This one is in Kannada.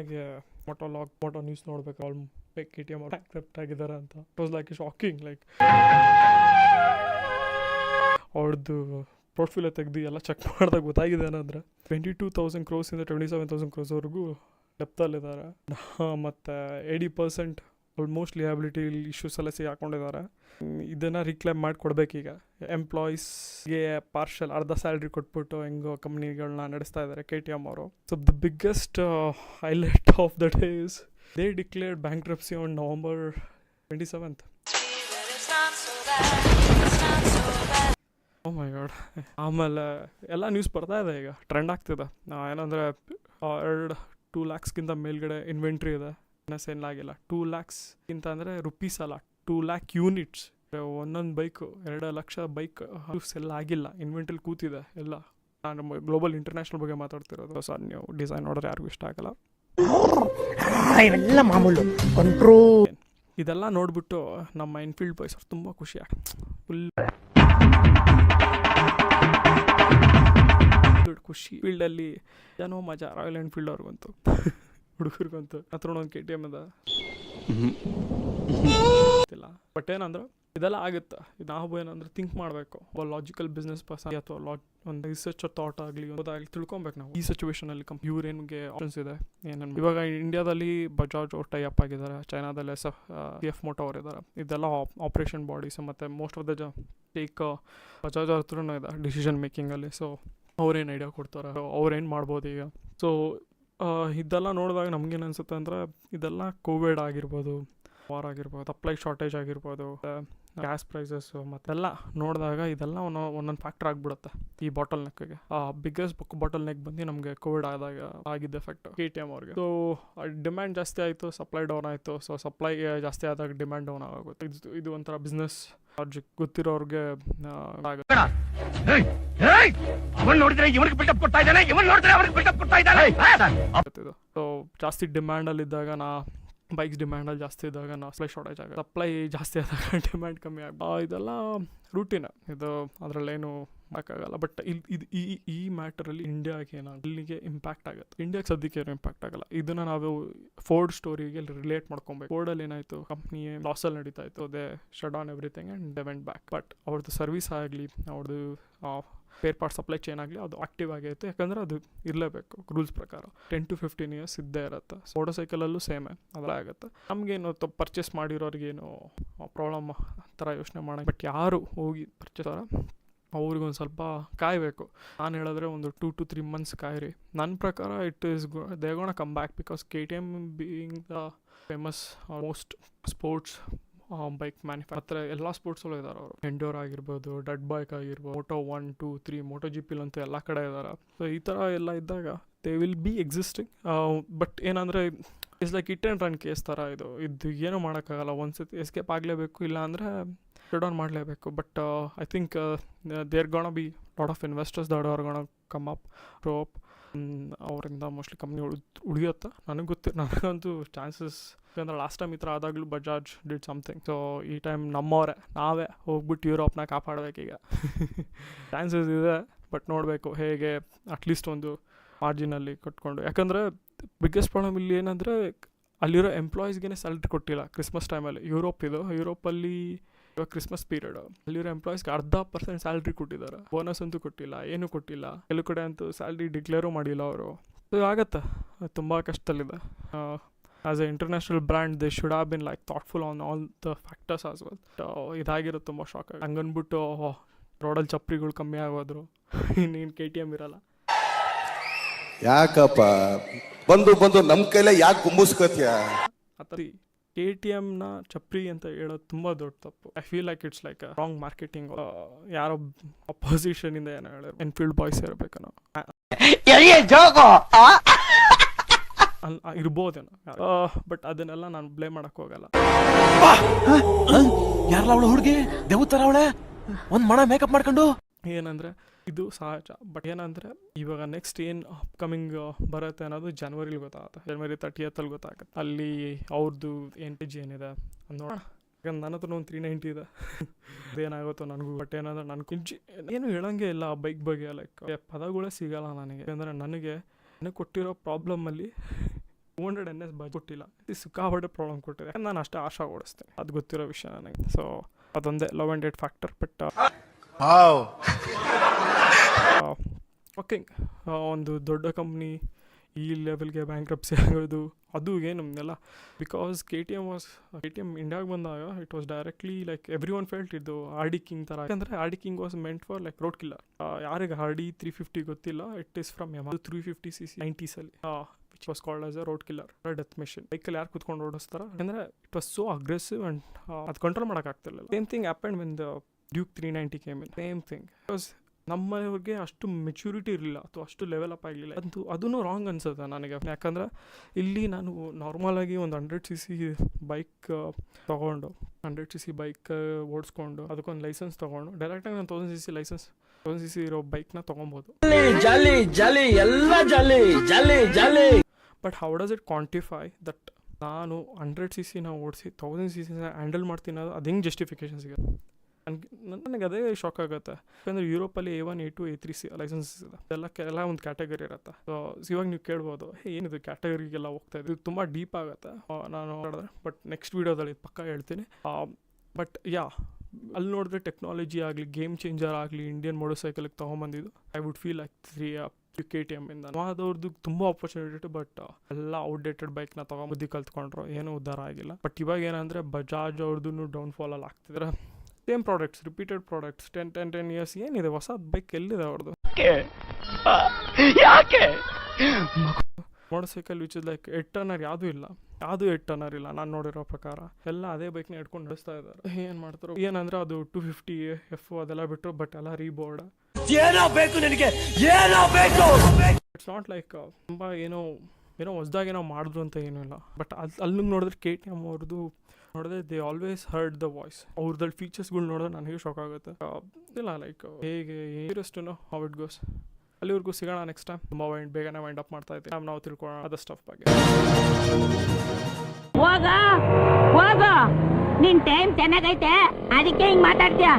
ಹಾಗೆ ಮೊಟೋ ಲಾಕ್ ಮೊಟೋ ನ್ಯೂಸ್ ನೋಡ್ಬೇಕು, ಅವ್ಳು ಕೆ ಟಿ ಎಂ ಆಕ್ಸೆಪ್ಟ್ ಆಗಿದ್ದಾರೆ ಅಂತ. It was like shocking like ಅವ್ರದ್ದು ಪೋರ್ಟ್ಫೋಲಿಯೋ ತೆಗ್ದು ಎಲ್ಲ ಚೆಕ್ ಮಾಡಿದಾಗ ಗೊತ್ತಾಗಿದೆ ಏನಂದ್ರೆ ಟ್ವೆಂಟಿ ಟೂ ತೌಸಂಡ್ ಕ್ರೋಸಿಂದ ಟ್ವೆಂಟಿ ಸೆವೆನ್ ತೌಸಂಡ್ ಕ್ರೋಸ್ವರೆಗೂ ಡೆಪ್ತಲ್ಲಿದ್ದಾರೆ ಮತ್ತು eighty percent almost liability issues ಎಲ್ಲ ಸಿ ಹಾಕೊಂಡಿದ್ದಾರೆ ಇದನ್ನು ರಿಕ್ಲೈಮ್ ಮಾಡಿಕೊಡ್ಬೇಕೀಗ ಎಂಪ್ಲಾಯೀಸ್ಗೆ ಪಾರ್ಷಲ್ ಅರ್ಧ ಸ್ಯಾಲ್ರಿ ಕೊಟ್ಬಿಟ್ಟು ಹೆಂಗೋ ಕಂಪ್ನಿಗಳನ್ನ ನಡೆಸ್ತಾ ಇದ್ದಾರೆ ಕೆ ಟಿ ಎಂ ಅವರು. So the biggest highlight of the days they declared bankruptcy on November twenty seventh oh my god ಆಮೇಲೆ ಎಲ್ಲ ನ್ಯೂಸ್ ಬರ್ತಾ ಇದೆ ಈಗ. ಟ್ರೆಂಡ್ ಆಗ್ತಿದೆ. ಏನಂದ್ರೆ ಎರಡು ಟೂ ಲ್ಯಾಕ್ಸ್ಗಿಂತ ಮೇಲ್ಗಡೆ ಇನ್ವೆಂಟ್ರಿ ಇದೆ. ಇನ್ನೂ ಏನು ಆಗಿಲ್ಲ ಟೂ ಲ್ಯಾಕ್ಸ್ಗಿಂತ ಅಂದರೆ ರುಪೀಸ್ ಅಲ್ಲ. ಟೂ ಲ್ಯಾಕ್ ಯೂನಿಟ್ಸ್ ಒಂದೊಂದು ಬೈಕು ಎರಡು ಲಕ್ಷ ಬೈಕ್ ಎಲ್ಲ ಆಗಿಲ್ಲ. ಇನ್ವೆಂಟಲ್ಲಿ ಕೂತಿದೆ ಎಲ್ಲ. ನಾನು ಗ್ಲೋಬಲ್ ಇಂಟರ್ನ್ಯಾಷನಲ್ ಬಗ್ಗೆ ಮಾತಾಡ್ತಿರೋದು. ಸರ್ ನೀವು ಡಿಸೈನ್ ನೋಡಿದ್ರೆ ಯಾರಿಗೂ ಇಷ್ಟ ಆಗಲ್ಲ. ಇವೆಲ್ಲ ಮಾಮೂಲು. ಕಂಟ್ರೋಲ್ ಇದೆಲ್ಲ ನೋಡ್ಬಿಟ್ಟು ನಮ್ಮ ಇನ್ಫೀಲ್ಡ್ ಬಾಯ್ಸ್ ಅವ್ರು ತುಂಬ ಖುಷಿ. ಆಗ್ತದೆ ಫುಲ್ ಖುಷಿ ಫೀಲ್ಡಲ್ಲಿ ಏನೋ ಮಜಾ. ರಾಯಲ್ ಎನ್ಫೀಲ್ಡ್ ಅವ್ರಿಗಂತೂ. ಹುಡುಗರಿಗಂತೂ. ಹತ್ರ ಒಂದು ಕೆ ಟಿ ಎಂ ಅದ. ಗೊತ್ತಿಲ್ಲ. ಬಟ್ ಏನಂದ್ರೆ, ಇದೆಲ್ಲ ಆಗುತ್ತೆ? ನಾವು ಏನಂದ್ರೆ ಥಿಂಕ್ ಮಾಡಬೇಕು. ಲಾಜಿಕಲ್ ಬಿಸ್ನೆಸ್ ಪರ್ಸನ್ ಅಥವಾ ಲಾಜ್ ಒಂದು ರಿಸರ್ಚ್ ಥಾಟ್ ಆಗಲಿ ಗೊತ್ತಾಗಲಿ ತಿಳ್ಕೊಬೇಕು ನಾವು. ಈ ಸಿಚುವೇಶನಲ್ಲಿ ಕಂ ಇವ್ರೇನಿಗೆ ಆಪ್ಷನ್ಸ್ ಇದೆ, ಏನೇನು ಇವಾಗ ಇಂಡಿಯಾದಲ್ಲಿ ಬಜಾಜ್ ಅವ್ರು ಟೈ ಅಪ್ ಆಗಿದ್ದಾರೆ. ಚೈನಾದಲ್ಲಿ ಎಸ್ ಎಫ್ ಎಫ್ ಮೋಟೋ ಅವ್ರು ಇದ್ದಾರೆ ಇದೆಲ್ಲ ಆಪ್ರೇಷನ್ ಬಾಡೀಸ್ ಮತ್ತು ಮೋಸ್ಟ್ ಆಫ್ ದ ಜ ಟೇಕ್ ಬಜಾಜ್ ಅವ್ರ ಹತ್ರನೂ ಇದೆ ಡಿಸಿಷನ್ ಮೇಕಿಂಗಲ್ಲಿ ಸೊ ಅವ್ರೇನು ಐಡಿಯಾ ಕೊಡ್ತಾರೆ? ಅವ್ರೇನು ಮಾಡ್ಬೋದು ಈಗ? ಸೊ ಇದೆಲ್ಲ ನೋಡಿದಾಗ ನಮ್ಗೇನು ಅನ್ಸುತ್ತೆ ಅಂದರೆ ಇದೆಲ್ಲ ಕೋವಿಡ್ ಆಗಿರ್ಬೋದು ವಾರ್ ಆಗಿರ್ಬೋದು ಸಪ್ಲೈ ಶಾರ್ಟೇಜ್ ಆಗಿರ್ಬೋದು ಗ್ಯಾಸ್ ಪ್ರೈಸಸ್ಸು ಮತ್ತೆಲ್ಲ ನೋಡಿದಾಗ ಇದೆಲ್ಲ ಒಂದು, ಒಂದೊಂದು ಫ್ಯಾಕ್ಟರ್ ಆಗಿಬಿಡುತ್ತೆ ಈ ಬಾಟಲ್ ನೆಕ್ಗೆ ಆ ಬಿಗ್ಗೆಸ್ಟ್ ಬುಕ್ ಬಾಟಲ್ ನೆಕ್ ಬಂದು ನಮಗೆ ಕೋವಿಡ್ ಆದಾಗ ಆಗಿದ್ದ ಎಫೆಕ್ಟ್ ಕೆ ಟಿ ಎಂ ಅವ್ರಿಗೆ. ಸೊ ಡಿಮ್ಯಾಂಡ್ ಜಾಸ್ತಿ ಆಯಿತು ಸಪ್ಲೈ ಡೌನ್ ಆಯಿತು. ಸೊ ಸಪ್ಲೈ ಜಾಸ್ತಿ ಆದಾಗ ಡಿಮ್ಯಾಂಡ್ ಡೌನ್ ಆಗುತ್ತೆ ಇದು ಇದು ಒಂಥರ ಬಿಸ್ನೆಸ್ ಲಾಜಿಕ್ ಗೊತ್ತಿರೋರ್ಗೆ ಜಾಸ್ತಿ ಡಿಮ್ಯಾಂಡ್ ಡಿಮ್ಯಾಂಡಲ್ಲಿ ಇದ್ದಾಗ ನಾ ಬೈಕ್ಸ್ ಡಿಮ್ಯಾಂಡಲ್ಲಿ ಜಾಸ್ತಿ ಇದ್ದಾಗ ನಾವು ಸಪ್ಲೈ ಶಾರ್ಟೇಜ್ ಆಗುತ್ತೆ ಸಪ್ಲೈ ಜಾಸ್ತಿ ಆದಾಗ ಡಿಮ್ಯಾಂಡ್ ಕಮ್ಮಿ ಆಗ ಇದೆಲ್ಲ ರೂಟೀನ್ ಇದು ಅದರಲ್ಲೇನು ಮಾಡೋಕ್ಕಾಗಲ್ಲ. ಬಟ್ ಇಲ್ಲಿ ಇದು ಈ ಈ ಮ್ಯಾಟರಲ್ಲಿ ಇಂಡಿಯಾಗೆ ಏನಾಗ ಇಲ್ಲಿಗೆ ಇಂಪ್ಯಾಕ್ಟ್ ಆಗುತ್ತೆ. ಇಂಡಿಯಾಗೆ ಸದ್ಯಕ್ಕೆ ಏನು ಇಂಪ್ಯಾಕ್ಟ್ ಆಗಲ್ಲ. ಇದನ್ನು ನಾವು ಫೋರ್ಡ್ ಸ್ಟೋರಿಗೆ ರಿಲೇಟ್ ಮಾಡ್ಕೊಬೇಕು. ಫೋರ್ಡಲ್ಲಿ ಏನಾಯಿತು? ಕಂಪ್ನಿ ಲಾಸಲ್ಲಿ ನಡೀತಾ ಇತ್ತು. They shut on everything and they went back but ಅವ್ರದ್ದು ಸರ್ವಿಸ್ ಆಗಲಿ ಅವ್ರದ್ದು ಸ್ಪೇರ್ ಪಾರ್ಟ್ ಸಪ್ಲೈ ಚೈನ್ ಆಗಲಿ ಅದು ಆಕ್ಟಿವ್ ಆಗೈತೆ. ಯಾಕಂದರೆ ಅದು ಇರಲೇಬೇಕು ರೂಲ್ಸ್ ಪ್ರಕಾರ. ಟೆನ್ ಟು ಫಿಫ್ಟೀನ್ ಇಯರ್ಸ್ ಇದ್ದೇ ಇರುತ್ತೆ. ಮೋಟರ್ ಸೈಕಲಲ್ಲೂ ಸೇಮೇ ಅದರ ಆಗುತ್ತೆ. ನಮಗೇನು ಪರ್ಚೇಸ್ ಮಾಡಿರೋರಿಗೇನು ಪ್ರಾಬ್ಲಮ್ ಥರ ಯೋಚನೆ ಮಾಡೋಣ ಬಟ್ ಯಾರು ಹೋಗಿ ಪರ್ಚೇಸ್ ಅವ್ರಿಗೊಂದು ಸ್ವಲ್ಪ ಕಾಯಬೇಕು. ನಾನು ಹೇಳಿದ್ರೆ ಒಂದು ಟೂ ಟು ತ್ರೀ ಮಂತ್ಸ್ ಕಾಯಿರಿ. ನನ್ನ ಪ್ರಕಾರ it is they gonna come back because K T M being the famous most sports bike manufacture ಹತ್ರ ಎಲ್ಲ ಸ್ಪೋರ್ಟ್ಸಲ್ಲೂ ಇದ್ದಾರೆ ಅವರು. ಎಂಡೋರ್ ಆಗಿರ್ಬೋದು ಡಡ್ ಬೈಕ್ ಆಗಿರ್ಬೋದು moto one two three moto G ಅಂತೂ ಎಲ್ಲ ಕಡೆ ಇದ್ದಾರೆ ಸೊ ಈ ಥರ ಎಲ್ಲ ಇದ್ದಾಗ they will be existing but ಏನಂದರೆ it's like it and run case ಥರ ಇದು. ಇದು ಏನೂ ಮಾಡೋಕ್ಕಾಗಲ್ಲ. ಒಂದು ಸತಿ ಎಸ್ಕೇಪ್ ಆಗಲೇಬೇಕು ಇಲ್ಲ ಅಂದರೆ ಶಟ್ ಡೌನ್ ಮಾಡಲೇಬೇಕು but I think there gonna be lot of investors that are come up rope ಅವರಿಂದ ಮೋಸ್ಟ್ಲಿ ಕಂಪ್ನಿ ಉಳಿದು ಉಳಿಯುತ್ತೆ. ನನಗೆ ಗೊತ್ತಿ, ನನಗಂತೂ ಚಾನ್ಸಸ್ ಯಾಕಂದ್ರೆ ಲಾಸ್ಟ್ ಟೈಮ್ ಈ ಥರ ಆದಾಗಲೂ ಬಜಾಜ್ ಡಿಡ್ ಸಮಥಿಂಗ್ ಸೊ ಈ ಟೈಮ್ ನಮ್ಮವರೇ, ನಾವೇ ಹೋಗ್ಬಿಟ್ಟು ಯುರೋಪ್ನ ಕಾಪಾಡಬೇಕೀಗ. ಚಾನ್ಸಸ್ ಇದೆ ಬಟ್ ನೋಡಬೇಕು ಹೇಗೆ ಅಟ್ಲೀಸ್ಟ್ ಒಂದು ಮಾರ್ಜಿನಲ್ಲಿ ಕಟ್ಕೊಂಡು. ಯಾಕಂದರೆ ಬಿಗ್ಗೆಸ್ಟ್ ಪ್ರಾಬ್ಲಮ್ ಇಲ್ಲಿ ಏನಂದರೆ, ಅಲ್ಲಿರೋ ಎಂಪ್ಲಾಯೀಸ್ಗೆ ಸ್ಯಾಲ್ರಿ ಕೊಟ್ಟಿಲ್ಲ ಕ್ರಿಸ್ಮಸ್ ಟೈಮಲ್ಲಿ ಯುರೋಪ್ ಇದು. ಯುರೋಪಲ್ಲಿ ಇವಾಗ ಕ್ರಿಸ್ಮಸ್ ಪೀರಿಯಡ್ ಅಲ್ಲಿರೋ ಎಂಪ್ಲಾಯ್ಸ್ಗೆ ಅರ್ಧ ಪರ್ಸೆಂಟ್ ಸ್ಯಾಲ್ರಿ ಕೊಟ್ಟಿದ್ದಾರೆ. ಬೋನಸ್ ಅಂತೂ ಕೊಟ್ಟಿಲ್ಲ ಏನು ಕೊಟ್ಟಿಲ್ಲ. ಕೆಲವು ಕಡೆ ಅಂತೂ ಸ್ಯಾಲ್ರಿ ಡಿಕ್ಲೇರು ಮಾಡಿಲ್ಲ ಅವರು. ಸೊ ಆಗತ್ತೆ. ತುಂಬ ಕಷ್ಟದಲ್ಲಿದೆ. As a international brand they should have been like thoughtful on all the factors as well ಇದಾಗಿರೋದು ತುಂಬ ಶಾಕ್ ಆಗಿ ಹಂಗನ್ಬಿಟ್ಟು ರೋಡಲ್ಲಿ ಚಪ್ರಿಗಳು ಕಮ್ಮಿ ಆಗೋದ್ರು. ಇನ್ನೇನು ಕೆ ಟಿ ಎಂ ಇರಲ್ಲ. ಯಾಕಪ್ಪ? ಬಂದು ಬಂದು ನಮ್ಮ ಕೈಲೇ ಯಾಕೆ ಗುಂಬಿಸ್ಕೋತಿಯ? ಆ ಕೆ ಟಿ ಎಮ್ನ ಚಪ್ರಿ ಅಂತ ಹೇಳೋದು ತುಂಬ ದೊಡ್ಡ ತಪ್ಪು. I feel like it's like wrong marketing ಯಾರೋ ಅಪೋಸಿಷನಿಂದ ಏನೋ ಹೇಳಿದ್ರು ಎನ್ಫೀಲ್ಡ್ ಬಾಯ್ಸ್ ಇರಬೇಕು ನಾವು ಇರ್ಬೋದೇನೋ ಬಟ್ ಅದನ್ನೆಲ್ಲ ನಾನು ಬ್ಲೇಮ್ ಮಾಡಕ್ ಹೋಗಲ್ಲ. ಯಾರಲ್ಲ ಅವಳು ಹುಡುಗಿ? ದೇವತರ ಅವಳೆ? ಒಂದ್ ಮಣ ಮೇಕಪ್ ಮಾಡ್ಕೊಂಡು? ಏನಂದ್ರೆ ಇದು ಸಹಜ. ಬಟ್ ಏನಂದ್ರೆ, ಇವಾಗ ನೆಕ್ಸ್ಟ್ ಏನು ಅಪ್ಕಮಿಂಗ್ ಬರುತ್ತೆ ಅನ್ನೋದು ಜನವರಿಲಿ ಗೊತ್ತಾಗುತ್ತೆ. ಜನವರಿ ತರ್ಟಿಯತ್ತಲ್ಲಿ ಗೊತ್ತಾಗುತ್ತೆ. ಅಲ್ಲಿ ಅವ್ರದ್ದು ಏನ್ ಜಿ ಏನಿದೆ ನೋಡೋಣ. ಯಾಕಂದ್ರೆ ನನ್ನ ಹತ್ರ ಒಂದು ತ್ರೀ ನೈಂಟಿ ಇದೆ. ಅದೇನಾಗುತ್ತೋ ನನಗೂ. ಬಟ್ ಏನಂದ್ರೆ ನನ್ನ ಕುಂಚಿ ಏನು ಹೇಳಂಗೆ ಇಲ್ಲ ಆ ಬೈಕ್ ಬಗ್ಗೆ ಲೈಕ್ ಪದಗಳೇ ಸಿಗಲ್ಲ ನನಗೆ. ಯಾಕಂದರೆ ನನಗೆ ನನಗೆ ಕೊಟ್ಟಿರೋ ಪ್ರಾಬ್ಲಮಲ್ಲಿ two hundred N S buzz ಕೊಟ್ಟಿಲ್ಲ. ಇದು ಸಿಕ್ಕಾಪಟ್ಟೆ ಪ್ರಾಬ್ಲಮ್ ಕೊಟ್ಟಿದೆ. ನಾನು ಅಷ್ಟೇ ಆಶಾ ಓಡಿಸ್ತೇನೆ. ಅದು ಗೊತ್ತಿರೋ ವಿಷಯ ನನಗೆ. ಸೊ ಅದೊಂದೇ love and hate factor but okay ಒಂದು ದೊಡ್ಡ ಕಂಪ್ನಿ ಈ ಲೆವೆಲ್ಗೆ ಬ್ಯಾಂಕ್ರಪ್ಸಿ ಆಗೋದು, ಅದು ಏನು ಎಲ್ಲ because K T M was K T M ಇಂಡಿಯಾಗೆ ಬಂದಾಗ it was directly like everyone felt ಇದು ಆರ್ ಡಿ ಕಿಂಗ್ ಥರ ಯಾಕಂದರೆ R D king was meant for like road killer ಯಾರಿಗೆ ಆರ್ ಡಿ ತ್ರೀ ಫಿಫ್ಟಿ ಗೊತ್ತಿಲ್ಲ it is from M three fifty C C ನೈಂಟೀಸಲ್ಲಿ which was called as a road killer death machine ಬೈಕಲ್ಲಿ ಯಾರು ಕುತ್ಕೊಂಡು ಓಡಿಸ್ತಾರೆ? ಯಾಕಂದರೆ it was so aggressive and ಅದು control ಮಾಡೋಕ್ಕಾಗ್ತಿಲ್ಲ same thing and when the Duke three ninety came in same thing because ನಮ್ಮವ್ರಿಗೆ ಅಷ್ಟು ಮೆಚುರಿಟಿ ಇರಲಿಲ್ಲ ಅಥವಾ ಅಷ್ಟು ಲೆವೆಲ್ ಅಪ್ ಆಗಲಿಲ್ಲ. ಅದು ಅದೂ ರಾಂಗ್ ಅನ್ಸುತ್ತೆ ನನಗೆ. ಯಾಕಂದ್ರೆ ಇಲ್ಲಿ ನಾನು ನಾರ್ಮಲಾಗಿ ಒಂದು ಹಂಡ್ರೆಡ್ ಸಿ ಸಿ ಬೈಕ್ ತೊಗೊಂಡು ಹಂಡ್ರೆಡ್ ಸಿ ಸಿ ಬೈಕ್ ಓಡಿಸ್ಕೊಂಡು ಅದಕ್ಕೊಂದು ಲೈಸೆನ್ಸ್ ತೊಗೊಂಡು ಡೈರೆಕ್ಟಾಗಿ ನಾನು thousand C C licence thousand C C ಇರೋ ಬೈಕ್ನ ತೊಗೊಬೋದು. ಜಾಲಿ ಜಾಲಿ ಎಲ್ಲ jolly jolly jolly. But how does it quantify that ನಾನು ಹಂಡ್ರೆಡ್ ಸಿ ಸಿನ ಓಡಿಸಿ ತೌಸಂಡ್ ಸಿ ಸಿನ ಹ್ಯಾಂಡಲ್ ಮಾಡ್ತೀನಿ ಅದು ಅದು ಹೆಂಗೆ ಜಸ್ಟಿಫಿಕೇಶನ್ ಸಿಗುತ್ತೆ? ನನಗೆ ನನಗೆ ಅದೇ ಶಾಕ್ ಆಗುತ್ತೆ. ಯಾಕಂದರೆ ಯುರೋಪಲ್ಲಿ A one A two A three C licence ಇದೆ ಎಲ್ಲ ಎಲ್ಲ ಒಂದು ಕ್ಯಾಟಗರಿ ಇರುತ್ತೆ. ಸೊ ಇವಾಗ ನೀವು ಕೇಳ್ಬೋದು ಏನಿದು ಕ್ಯಾಟಗರಿಗೆಲ್ಲ ಹೋಗ್ತಾ ಇದೆ. ಇದು ತುಂಬ ಡೀಪ್ ಆಗುತ್ತೆ. ನಾನು ನೋಡಿದ್ರೆ ಬಟ್ ನೆಕ್ಸ್ಟ್ ವೀಡಿಯೋದಲ್ಲಿ ಪಕ್ಕ ಹೇಳ್ತೀನಿ. ಬಟ್ ಯಾ ಅಲ್ಲಿ ನೋಡಿದ್ರೆ ಟೆಕ್ನಾಲಜಿ ಆಗಲಿ ಗೇಮ್ ಚೇಂಜರ್ ಆಗಲಿ ಇಂಡಿಯನ್ ಮೋಟರ್ ಸೈಕಲ್ಗೆ ತೊಗೊಂಬಂದಿದ್ದು I would feel like three K T ಎಮ್ಮಿಂದ ಅದವ್ರದ್ದು ತುಂಬ ಆಪರ್ಚುನಿಟಿ ಬಟ್ ಎಲ್ಲ ಔಟ್ಡೇಟೆಡ್ ಬೈಕ್ನ ಬುದ್ಧಿ ಕಲ್ತ್ಕೊಂಡ್ರು, ಏನೂ ಉದ್ಧಾರ ಆಗಿಲ್ಲ. ಬಟ್ ಇವಾಗ ಏನಂದರೆ ಬಜಾಜ್ ಅವ್ರದ್ದು ಡೌನ್ ಫಾಲಲ್ಲಿ ಆಗ್ತಿದ್ರೆ. Same products repeated products ten ten ten years ಏನಿದೆ? ಹೊಸ ಬೈಕ್ ಎಲ್ಲಿದೆ ಅವ್ರದ್ದು motorcycle which is like head turner ಯಾವುದೂ ಇಲ್ಲ. ಯಾವುದು ಎಟ್ ಟರ್ನರ್ ಇಲ್ಲ ನಾನು ನೋಡಿರೋ ಪ್ರಕಾರ. ಎಲ್ಲ ಅದೇ ಬೈಕ್ನ ಹಿಡ್ಕೊಂಡು ನಡೆಸ್ತಾ ಇದ್ದಾರೆ. ಏನು ಮಾಡ್ತಾರೆ? ಏನಂದ್ರೆ ಅದು ಟು ಫಿಫ್ಟಿ ಎಫ್ ಅದೆಲ್ಲ ಬಿಟ್ಟರು ಬಟ್ ಎಲ್ಲ ರೀಬೋರ್ಡ್ ಏನೋ ಬೇಕು ನಿನಗೆ? ಏನೋ ಬೇಕು? ಇಟ್ಸ್ ನಾಟ್ ಲೈಕ್ ತುಂಬ ಏನೋ ಏನೋ ಹೊಸ್ದಾಗಿ ಏನೋ ಮಾಡಿದ್ರು ಅಂತ ಏನೂ ಇಲ್ಲ. ಬಟ್ ಅದು ಅಲ್ಲಿ ನೋಡಿದ್ರೆ ಕೆ ಟಿ ಎಂ ಅವ್ರದ್ದು ನೋಡಿದ್ರೆ they always heard the voice ಅವ್ರದ್ದಲ್ಲಿ ಫೀಚರ್ಸ್ಗಳು ನೋಡಿದ್ರೆ ನನಗೆ ಶಾಕ್ ಆಗುತ್ತೆ. ಇಲ್ಲ ಲೈಕ್ ಹೇಗೆ ನೋ ಹೌ ಇಟ್ ಗೋಸ್ ಅಲ್ಲಿವರೆಗೂ ಸಿಗೋಣ ನೆಕ್ಸ್ಟ್ ಟೈಮ್ ತುಂಬ ವೈಂಡ್ ಬೇಗನೆ ವೈಂಡ್ ಅಪ್ ಮಾಡ್ತಾ ಇದ್ದೀವಿ ನಾವು ತಿಳ್ಕೊಳ್ಳೋಣ ಅದ ಸ್ಟಫ್ ಬಗ್ಗೆ. ಹೋಗ ನಿನ್ ಟೈಮ್ ಚೆನ್ನಾಗೈತೆ. ಅದಕ್ಕೆ ಹಿಂಗ್ ಮಾತಾಡ್ತೀಯ?